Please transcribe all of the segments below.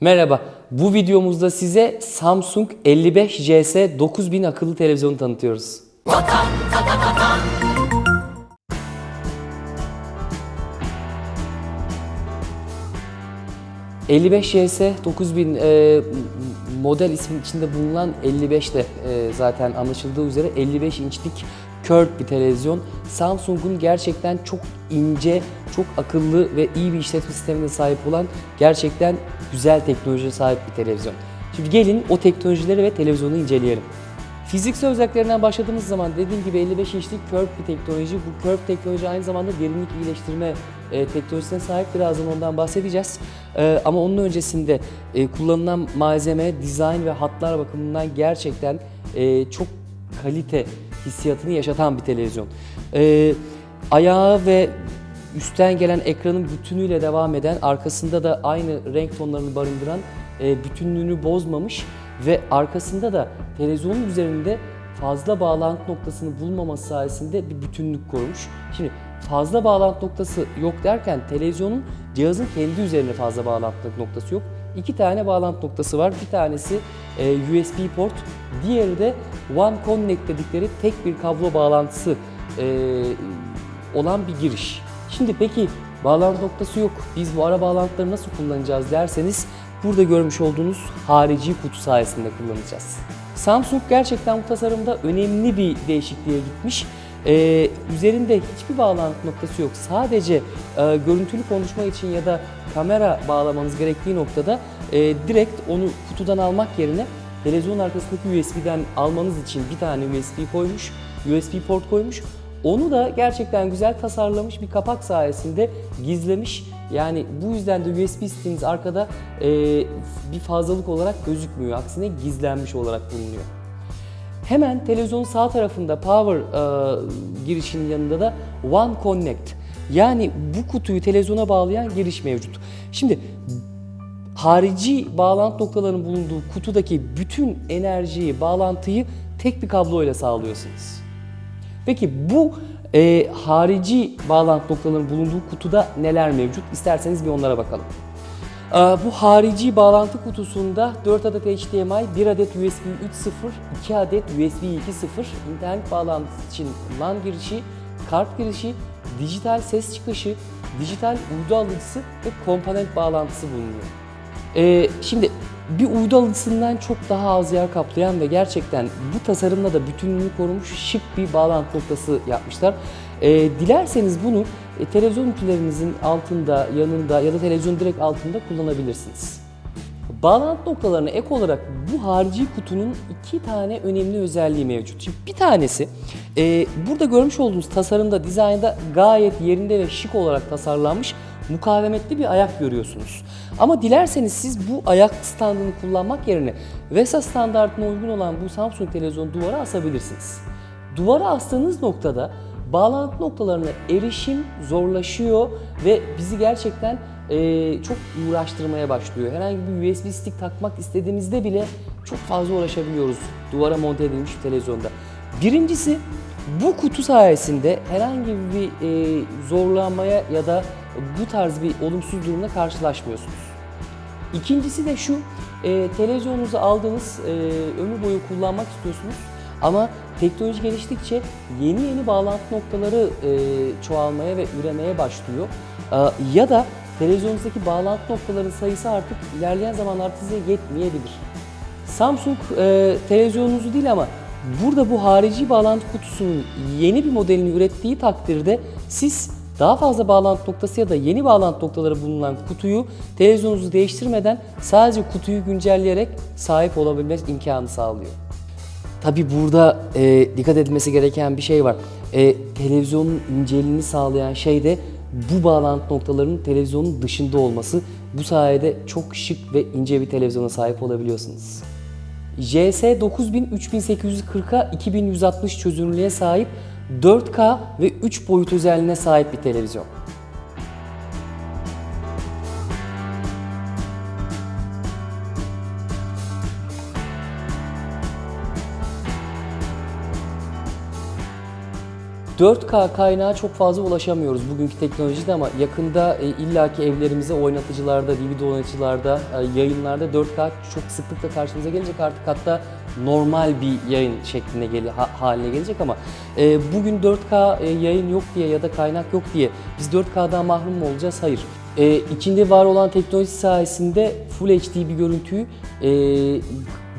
Merhaba, bu videomuzda size Samsung 55CS 9000 akıllı televizyonu tanıtıyoruz. 55 GS 9000 e, model ismin içinde bulunan 55 de e, zaten anlaşıldığı üzere 55 inçlik curved bir televizyon. Samsung'un gerçekten çok ince, çok akıllı ve iyi bir işletme sistemine sahip olan gerçekten güzel teknolojiye sahip bir televizyon. Şimdi gelin o teknolojileri ve televizyonu inceleyelim. Fiziksel özelliklerinden başladığımız zaman dediğim gibi 55 inçlik curve bir teknoloji. Bu curve teknoloji aynı zamanda derinlik iyileştirme e, teknolojisine sahip. Birazdan ondan bahsedeceğiz. E, ama onun öncesinde e, kullanılan malzeme, dizayn ve hatlar bakımından gerçekten e, çok kalite hissiyatını yaşatan bir televizyon. E, ayağı ve üstten gelen ekranın bütünüyle devam eden, arkasında da aynı renk tonlarını barındıran, e, bütünlüğünü bozmamış ve arkasında da televizyonun üzerinde fazla bağlantı noktasını bulmaması sayesinde bir bütünlük korumuş. Şimdi fazla bağlantı noktası yok derken televizyonun cihazın kendi üzerine fazla bağlantı noktası yok. İki tane bağlantı noktası var. Bir tanesi e, USB port, diğeri de One Connect dedikleri tek bir kablo bağlantısı e, olan bir giriş. Şimdi peki bağlantı noktası yok. Biz bu ara bağlantıları nasıl kullanacağız derseniz burada görmüş olduğunuz harici kutu sayesinde kullanacağız. Samsung gerçekten bu tasarımda önemli bir değişikliğe gitmiş. Ee, üzerinde hiçbir bağlantı noktası yok. Sadece e, görüntülü konuşma için ya da kamera bağlamanız gerektiği noktada e, direkt onu kutudan almak yerine televizyon arkasındaki USB'den almanız için bir tane USB koymuş, USB port koymuş. Onu da gerçekten güzel tasarlamış bir kapak sayesinde gizlemiş. Yani bu yüzden de USB stick'iniz arkada e, bir fazlalık olarak gözükmüyor. Aksine gizlenmiş olarak bulunuyor. Hemen televizyonun sağ tarafında power e, girişinin yanında da One Connect. Yani bu kutuyu televizyona bağlayan giriş mevcut. Şimdi harici bağlantı noktalarının bulunduğu kutudaki bütün enerjiyi, bağlantıyı tek bir kabloyla sağlıyorsunuz. Peki bu e, harici bağlantı noktalarının bulunduğu kutuda neler mevcut? İsterseniz bir onlara bakalım. Ee, Bu harici bağlantı kutusunda 4 adet HDMI, 1 adet USB 3.0, 2 adet USB 2.0, internet bağlantısı için LAN girişi, kart girişi, dijital ses çıkışı, dijital uydu alıcısı ve komponent bağlantısı bulunuyor. Ee, şimdi bir uydu alıcısından çok daha az yer kaplayan ve gerçekten bu tasarımla da bütünlüğünü korumuş şık bir bağlantı noktası yapmışlar. Ee, dilerseniz bunu e, televizyon ünitelerinizin altında, yanında ya da televizyon direkt altında kullanabilirsiniz. Bağlantı noktalarına ek olarak bu harici kutunun iki tane önemli özelliği mevcut. Şimdi bir tanesi e, burada görmüş olduğunuz tasarımda, dizaynda gayet yerinde ve şık olarak tasarlanmış mukavemetli bir ayak görüyorsunuz. Ama dilerseniz siz bu ayak standını kullanmak yerine VESA standartına uygun olan bu Samsung televizyonu duvara asabilirsiniz. Duvara astığınız noktada bağlantı noktalarına erişim zorlaşıyor ve bizi gerçekten e, çok uğraştırmaya başlıyor. Herhangi bir USB stick takmak istediğimizde bile çok fazla uğraşabiliyoruz duvara monte edilmiş bir televizyonda. Birincisi bu kutu sayesinde herhangi bir e, zorlanmaya ya da bu tarz bir olumsuz durumla karşılaşmıyorsunuz. İkincisi de şu, e, televizyonunuzu aldınız, e, ömür boyu kullanmak istiyorsunuz ama teknoloji geliştikçe yeni yeni bağlantı noktaları e, çoğalmaya ve üremeye başlıyor. E, ya da televizyonunuzdaki bağlantı noktaların sayısı artık ilerleyen zamanlarda size yetmeyebilir. Samsung e, televizyonunuzu değil ama burada bu harici bağlantı kutusunun yeni bir modelini ürettiği takdirde siz daha fazla bağlantı noktası ya da yeni bağlantı noktaları bulunan kutuyu televizyonunuzu değiştirmeden sadece kutuyu güncelleyerek sahip olabilme imkanı sağlıyor. Tabi burada e, dikkat edilmesi gereken bir şey var. E, televizyonun inceliğini sağlayan şey de bu bağlantı noktalarının televizyonun dışında olması. Bu sayede çok şık ve ince bir televizyona sahip olabiliyorsunuz. JS 9000 3840'a 2160 çözünürlüğe sahip 4K ve 3 boyut özelliğine sahip bir televizyon. 4K kaynağa çok fazla ulaşamıyoruz bugünkü teknolojide ama yakında e, illaki evlerimize oynatıcılarda, DVD oynatıcılarda, e, yayınlarda 4K çok sıklıkla karşımıza gelecek artık hatta normal bir yayın şekline geli, ha- haline gelecek ama e, bugün 4K e, yayın yok diye ya da kaynak yok diye biz 4K'dan mahrum mu olacağız? Hayır. E, içinde var olan teknoloji sayesinde Full HD bir görüntüyü e,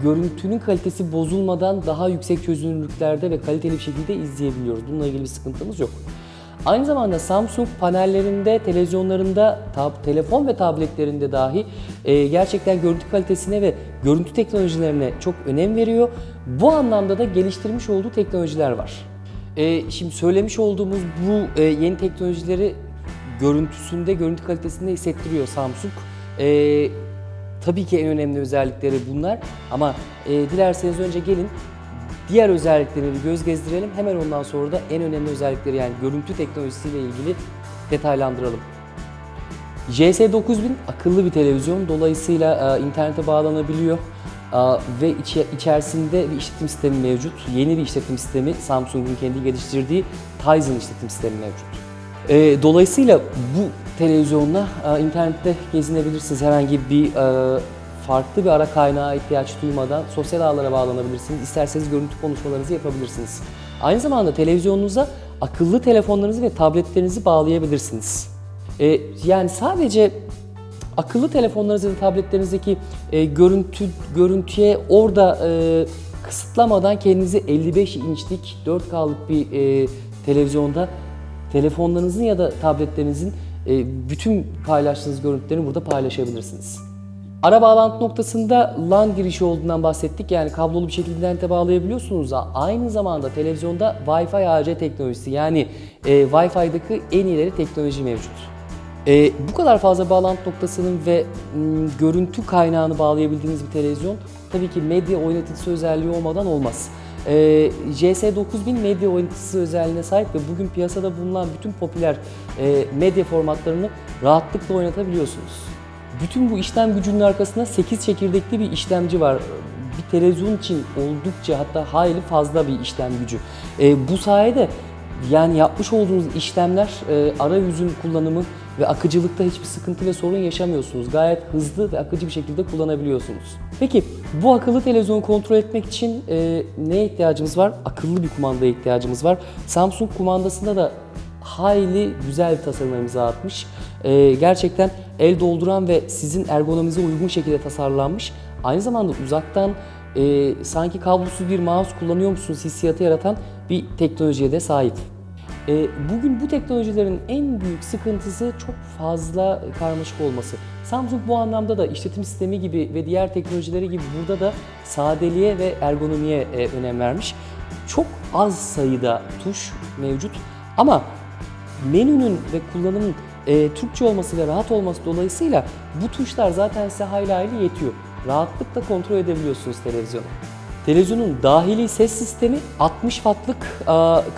görüntünün kalitesi bozulmadan daha yüksek çözünürlüklerde ve kaliteli bir şekilde izleyebiliyoruz. Bununla ilgili bir sıkıntımız yok. Aynı zamanda Samsung panellerinde, televizyonlarında, tab- telefon ve tabletlerinde dahi e, gerçekten görüntü kalitesine ve görüntü teknolojilerine çok önem veriyor. Bu anlamda da geliştirmiş olduğu teknolojiler var. E, şimdi söylemiş olduğumuz bu e, yeni teknolojileri görüntüsünde, görüntü kalitesinde hissettiriyor Samsung. E, tabii ki en önemli özellikleri bunlar ama e, dilerseniz önce gelin diğer özelliklerini göz gezdirelim. Hemen ondan sonra da en önemli özellikleri yani görüntü teknolojisiyle ilgili detaylandıralım. JS9000 akıllı bir televizyon. Dolayısıyla e, internete bağlanabiliyor. E, ve içe- içerisinde bir işletim sistemi mevcut. Yeni bir işletim sistemi Samsung'un kendi geliştirdiği Tizen işletim sistemi mevcut. E, dolayısıyla bu televizyonla e, internette gezinebilirsiniz. Herhangi bir e, farklı bir ara kaynağa ihtiyaç duymadan sosyal ağlara bağlanabilirsiniz. İsterseniz görüntü konuşmalarınızı yapabilirsiniz. Aynı zamanda televizyonunuza akıllı telefonlarınızı ve tabletlerinizi bağlayabilirsiniz. E, yani sadece akıllı telefonlarınız ya tabletlerinizdeki görüntü görüntüye orada kısıtlamadan kendinizi 55 inçlik 4K'lık bir televizyonda telefonlarınızın ya da tabletlerinizin bütün paylaştığınız görüntülerini burada paylaşabilirsiniz. Ara bağlantı noktasında LAN girişi olduğundan bahsettik. Yani kablolu bir şekilde internete bağlayabiliyorsunuz. Aynı zamanda televizyonda Wi-Fi AC teknolojisi yani e, Wi-Fi'daki en ileri teknoloji mevcut. E, bu kadar fazla bağlantı noktasının ve m, görüntü kaynağını bağlayabildiğiniz bir televizyon tabii ki medya oynatıcısı özelliği olmadan olmaz. E, JS9000 medya oynatıcısı özelliğine sahip ve bugün piyasada bulunan bütün popüler e, medya formatlarını rahatlıkla oynatabiliyorsunuz. Bütün bu işlem gücünün arkasında 8 çekirdekli bir işlemci var. Bir televizyon için oldukça hatta hayli fazla bir işlem gücü. E, bu sayede yani yapmış olduğunuz işlemler, e, arayüzün kullanımı ve akıcılıkta hiçbir sıkıntı ve sorun yaşamıyorsunuz. Gayet hızlı ve akıcı bir şekilde kullanabiliyorsunuz. Peki bu akıllı televizyonu kontrol etmek için e, neye ihtiyacımız var? Akıllı bir kumandaya ihtiyacımız var. Samsung kumandasında da hayli güzel bir tasarıma imza atmış. Ee, gerçekten el dolduran ve sizin ergonominize uygun şekilde tasarlanmış. Aynı zamanda uzaktan e, sanki kablosuz bir mouse kullanıyor musunuz hissiyatı yaratan bir teknolojiye de sahip. E, bugün bu teknolojilerin en büyük sıkıntısı çok fazla karmaşık olması. Samsung bu anlamda da işletim sistemi gibi ve diğer teknolojileri gibi burada da sadeliğe ve ergonomiye e, önem vermiş. Çok az sayıda tuş mevcut ama menünün ve kullanımın e, Türkçe olması ve rahat olması dolayısıyla bu tuşlar zaten size hayli hayli yetiyor. Rahatlıkla kontrol edebiliyorsunuz televizyonu. Televizyonun dahili ses sistemi 60 wattlık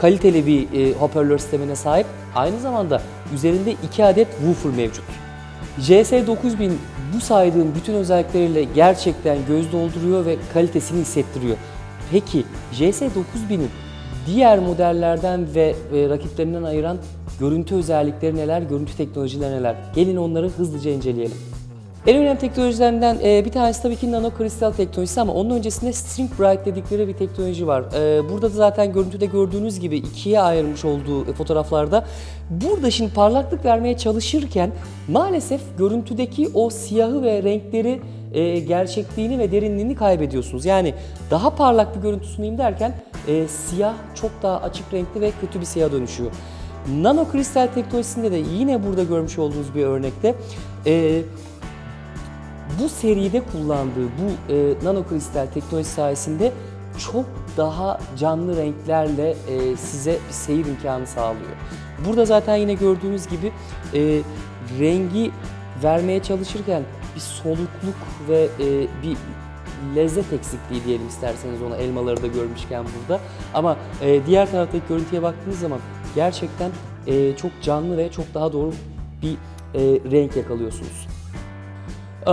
kaliteli bir e, hoparlör sistemine sahip. Aynı zamanda üzerinde 2 adet woofer mevcut. JS9000 bu saydığım bütün özellikleriyle gerçekten göz dolduruyor ve kalitesini hissettiriyor. Peki JS9000'in diğer modellerden ve rakiplerinden ayıran görüntü özellikleri neler, görüntü teknolojileri neler? Gelin onları hızlıca inceleyelim. En önemli teknolojilerinden e, bir tanesi tabii ki nano kristal teknolojisi ama onun öncesinde string bright dedikleri bir teknoloji var. E, burada da zaten görüntüde gördüğünüz gibi ikiye ayrılmış olduğu e, fotoğraflarda. Burada şimdi parlaklık vermeye çalışırken maalesef görüntüdeki o siyahı ve renkleri e, gerçekliğini ve derinliğini kaybediyorsunuz. Yani daha parlak bir görüntü sunayım derken e, siyah çok daha açık renkli ve kötü bir siyaha dönüşüyor. Nano kristal teknolojisinde de yine burada görmüş olduğunuz bir örnekte e, bu seride kullandığı bu e, nano kristal teknolojisi sayesinde çok daha canlı renklerle e, size bir seyir imkanı sağlıyor. Burada zaten yine gördüğünüz gibi e, rengi vermeye çalışırken bir solukluk ve e, bir lezzet eksikliği diyelim isterseniz ona elmaları da görmüşken burada. Ama e, diğer taraftaki görüntüye baktığınız zaman gerçekten e, çok canlı ve çok daha doğru bir e, renk yakalıyorsunuz. Ee,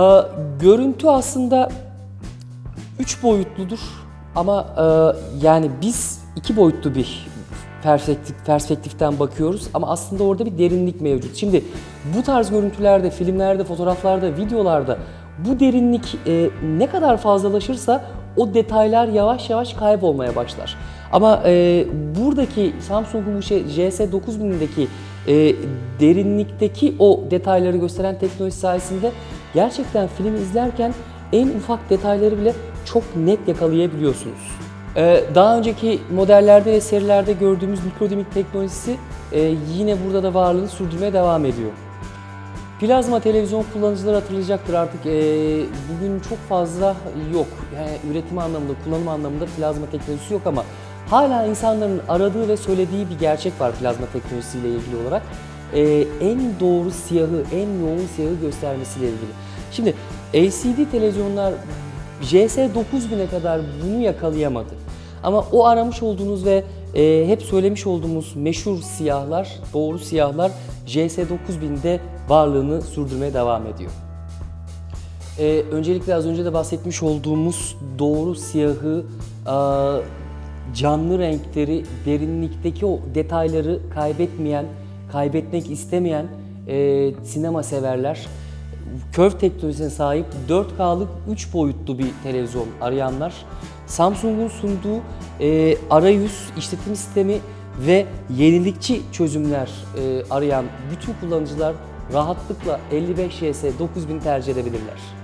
görüntü aslında üç boyutludur ama e, yani biz iki boyutlu bir perspektif, perspektiften bakıyoruz ama aslında orada bir derinlik mevcut. Şimdi bu tarz görüntülerde, filmlerde, fotoğraflarda, videolarda bu derinlik e, ne kadar fazlalaşırsa o detaylar yavaş yavaş kaybolmaya başlar. Ama e, buradaki Samsung'un bu şey JS9000'deki e, derinlikteki o detayları gösteren teknoloji sayesinde gerçekten film izlerken en ufak detayları bile çok net yakalayabiliyorsunuz. Ee, daha önceki modellerde ve serilerde gördüğümüz mikrodinamik teknolojisi e, yine burada da varlığını sürdürmeye devam ediyor. Plazma televizyon kullanıcıları hatırlayacaktır artık e, bugün çok fazla yok. Yani üretim anlamında, kullanım anlamında plazma teknolojisi yok ama hala insanların aradığı ve söylediği bir gerçek var plazma teknolojisiyle ilgili olarak. E, en doğru siyahı, en yoğun siyahı göstermesiyle ilgili. Şimdi LCD televizyonlar JS9000'e kadar bunu yakalayamadı. Ama o aramış olduğunuz ve e, hep söylemiş olduğumuz meşhur siyahlar, doğru siyahlar JS9000'de varlığını sürdürmeye devam ediyor. Ee, öncelikle az önce de bahsetmiş olduğumuz doğru siyahı, aa, canlı renkleri, derinlikteki o detayları kaybetmeyen, kaybetmek istemeyen e, sinema severler, Curve teknolojisine sahip 4K'lık 3 boyutlu bir televizyon arayanlar, Samsung'un sunduğu e, arayüz, işletim sistemi ve yenilikçi çözümler e, arayan bütün kullanıcılar rahatlıkla 55 YS 9000 tercih edebilirler.